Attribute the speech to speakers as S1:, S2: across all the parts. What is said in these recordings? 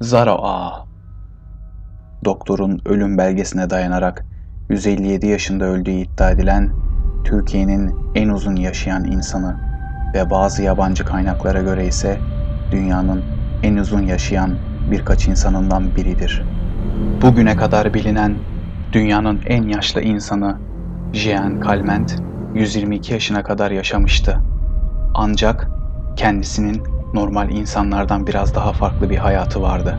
S1: Zara Ağa Doktorun ölüm belgesine dayanarak 157 yaşında öldüğü iddia edilen Türkiye'nin en uzun yaşayan insanı ve bazı yabancı kaynaklara göre ise dünyanın en uzun yaşayan birkaç insanından biridir. Bugüne kadar bilinen dünyanın en yaşlı insanı Jean Calment 122 yaşına kadar yaşamıştı. Ancak kendisinin normal insanlardan biraz daha farklı bir hayatı vardı.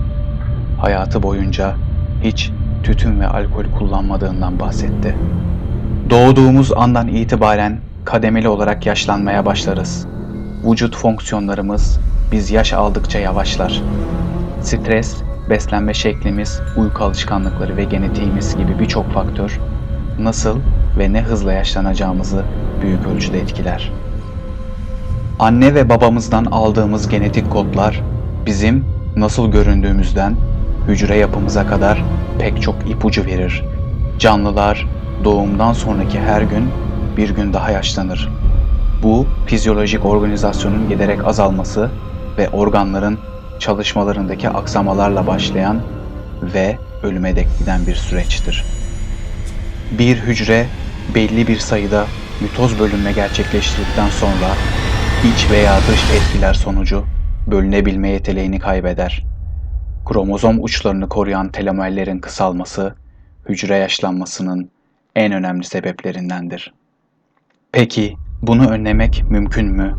S1: Hayatı boyunca hiç tütün ve alkol kullanmadığından bahsetti. Doğduğumuz andan itibaren kademeli olarak yaşlanmaya başlarız. Vücut fonksiyonlarımız biz yaş aldıkça yavaşlar. Stres, beslenme şeklimiz, uyku alışkanlıkları ve genetiğimiz gibi birçok faktör nasıl ve ne hızla yaşlanacağımızı büyük ölçüde etkiler. Anne ve babamızdan aldığımız genetik kodlar bizim nasıl göründüğümüzden hücre yapımıza kadar pek çok ipucu verir. Canlılar doğumdan sonraki her gün bir gün daha yaşlanır. Bu fizyolojik organizasyonun giderek azalması ve organların çalışmalarındaki aksamalarla başlayan ve ölüme dek giden bir süreçtir. Bir hücre belli bir sayıda mitoz bölünme gerçekleştirdikten sonra iç veya dış etkiler sonucu bölünebilme yeteneğini kaybeder. Kromozom uçlarını koruyan telomerlerin kısalması hücre yaşlanmasının en önemli sebeplerindendir. Peki bunu önlemek mümkün mü?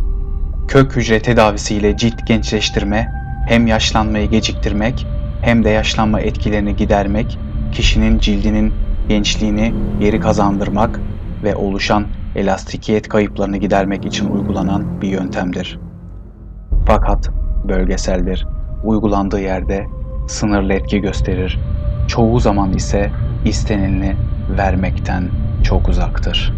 S1: Kök hücre tedavisiyle cilt gençleştirme hem yaşlanmayı geciktirmek hem de yaşlanma etkilerini gidermek, kişinin cildinin gençliğini geri kazandırmak ve oluşan elastikiyet kayıplarını gidermek için uygulanan bir yöntemdir. Fakat bölgeseldir. Uygulandığı yerde sınırlı etki gösterir. Çoğu zaman ise istenileni vermekten çok uzaktır.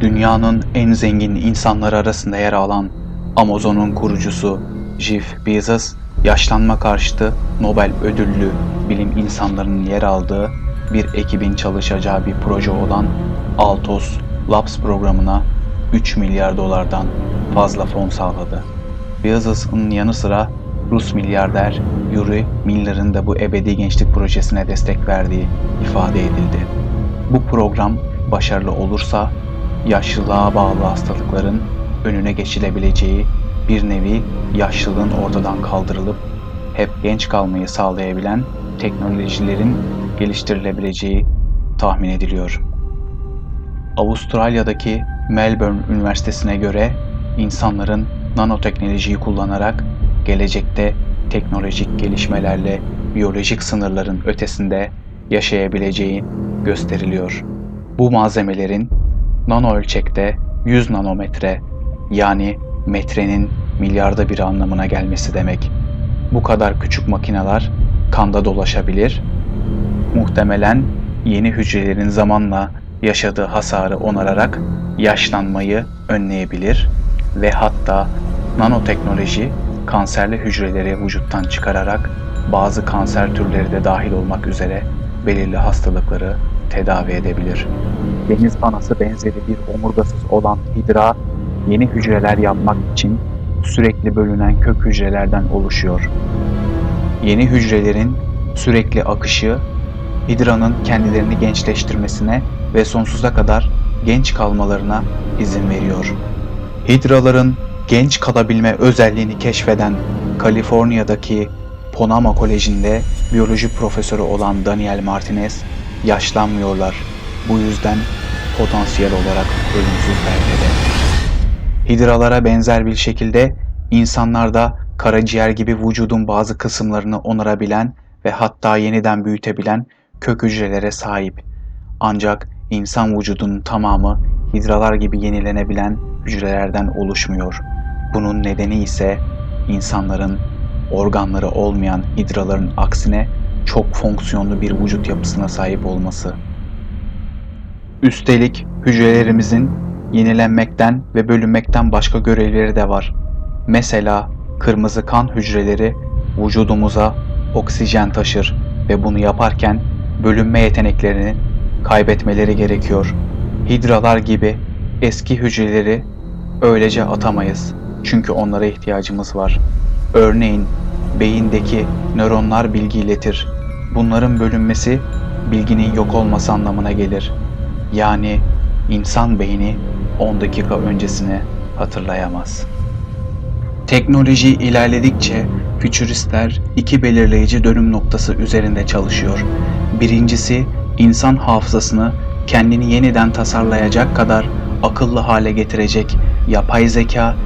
S1: Dünyanın en zengin insanları arasında yer alan Amazon'un kurucusu Jeff Bezos, yaşlanma karşıtı Nobel ödüllü bilim insanlarının yer aldığı bir ekibin çalışacağı bir proje olan Altos Labs programına 3 milyar dolardan fazla fon sağladı. Bezos'un yanı sıra Rus milyarder Yuri Miller'ın da bu ebedi gençlik projesine destek verdiği ifade edildi. Bu program başarılı olursa yaşlılığa bağlı hastalıkların önüne geçilebileceği bir nevi yaşlılığın ortadan kaldırılıp hep genç kalmayı sağlayabilen teknolojilerin geliştirilebileceği tahmin ediliyor. Avustralya'daki Melbourne Üniversitesi'ne göre insanların nanoteknolojiyi kullanarak gelecekte teknolojik gelişmelerle biyolojik sınırların ötesinde yaşayabileceği gösteriliyor. Bu malzemelerin nano ölçekte 100 nanometre yani metrenin milyarda bir anlamına gelmesi demek. Bu kadar küçük makineler kanda dolaşabilir. Muhtemelen yeni hücrelerin zamanla yaşadığı hasarı onararak yaşlanmayı önleyebilir ve hatta nanoteknoloji kanserli hücreleri vücuttan çıkararak bazı kanser türleri de dahil olmak üzere belirli hastalıkları tedavi edebilir. Deniz anası benzeri bir omurgasız olan hidra yeni hücreler yapmak için sürekli bölünen kök hücrelerden oluşuyor. Yeni hücrelerin sürekli akışı hidranın kendilerini gençleştirmesine ve sonsuza kadar genç kalmalarına izin veriyor. Hidraların genç kalabilme özelliğini keşfeden Kaliforniya'daki Ponama Koleji'nde biyoloji profesörü olan Daniel Martinez yaşlanmıyorlar. Bu yüzden potansiyel olarak ölümsüzler dedi. Hidralara benzer bir şekilde insanlar da karaciğer gibi vücudun bazı kısımlarını onarabilen ve hatta yeniden büyütebilen kök hücrelere sahip. Ancak insan vücudunun tamamı hidralar gibi yenilenebilen hücrelerden oluşmuyor. Bunun nedeni ise insanların organları olmayan hidraların aksine çok fonksiyonlu bir vücut yapısına sahip olması. Üstelik hücrelerimizin yenilenmekten ve bölünmekten başka görevleri de var. Mesela kırmızı kan hücreleri vücudumuza oksijen taşır ve bunu yaparken bölünme yeteneklerini kaybetmeleri gerekiyor. Hidralar gibi eski hücreleri öylece atamayız. Çünkü onlara ihtiyacımız var. Örneğin beyindeki nöronlar bilgi iletir. Bunların bölünmesi bilginin yok olması anlamına gelir. Yani insan beyni 10 dakika öncesini hatırlayamaz. Teknoloji ilerledikçe fütüristler iki belirleyici dönüm noktası üzerinde çalışıyor. Birincisi insan hafızasını kendini yeniden tasarlayacak kadar akıllı hale getirecek yapay zeka,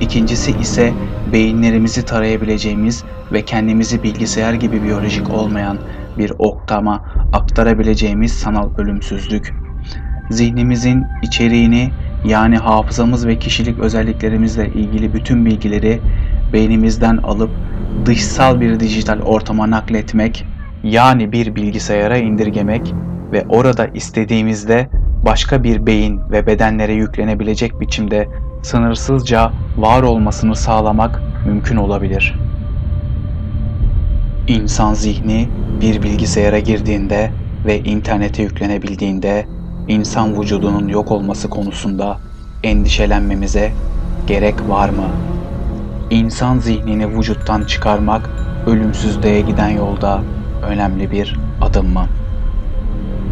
S1: ikincisi ise beyinlerimizi tarayabileceğimiz ve kendimizi bilgisayar gibi biyolojik olmayan bir oktama aktarabileceğimiz sanal ölümsüzlük. Zihnimizin içeriğini yani hafızamız ve kişilik özelliklerimizle ilgili bütün bilgileri beynimizden alıp dışsal bir dijital ortama nakletmek yani bir bilgisayara indirgemek ve orada istediğimizde başka bir beyin ve bedenlere yüklenebilecek biçimde sınırsızca var olmasını sağlamak mümkün olabilir. İnsan zihni bir bilgisayara girdiğinde ve internete yüklenebildiğinde insan vücudunun yok olması konusunda endişelenmemize gerek var mı? İnsan zihnini vücuttan çıkarmak ölümsüzlüğe giden yolda önemli bir adım mı?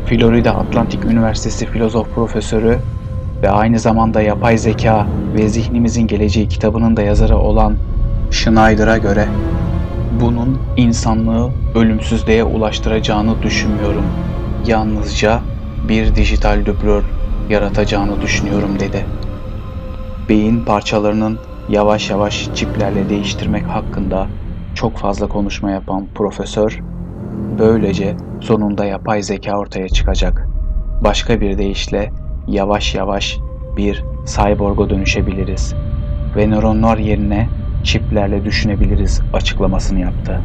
S1: Florida Atlantic Üniversitesi filozof profesörü ve aynı zamanda yapay zeka ve zihnimizin geleceği kitabının da yazarı olan Schneider'a göre bunun insanlığı ölümsüzlüğe ulaştıracağını düşünmüyorum. Yalnızca bir dijital dublör yaratacağını düşünüyorum dedi. Beyin parçalarının yavaş yavaş çiplerle değiştirmek hakkında çok fazla konuşma yapan profesör, böylece sonunda yapay zeka ortaya çıkacak. Başka bir deyişle yavaş yavaş bir cyborg'a dönüşebiliriz ve nöronlar yerine çiplerle düşünebiliriz açıklamasını yaptı.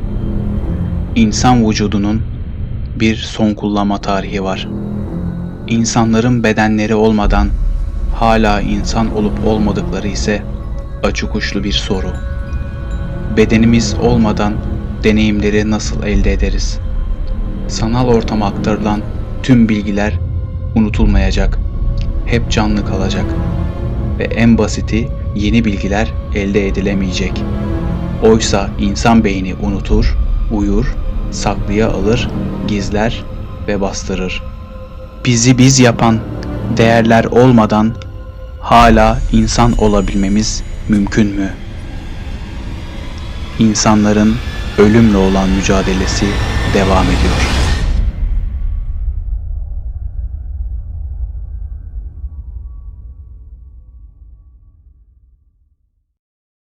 S1: İnsan vücudunun bir son kullanma tarihi var. İnsanların bedenleri olmadan hala insan olup olmadıkları ise açık uçlu bir soru. Bedenimiz olmadan deneyimleri nasıl elde ederiz? Sanal ortama aktarılan tüm bilgiler unutulmayacak, hep canlı kalacak ve en basiti yeni bilgiler elde edilemeyecek. Oysa insan beyni unutur, uyur, saklıya alır, gizler ve bastırır. Bizi biz yapan değerler olmadan hala insan olabilmemiz mümkün mü? İnsanların ölümle olan mücadelesi devam ediyor.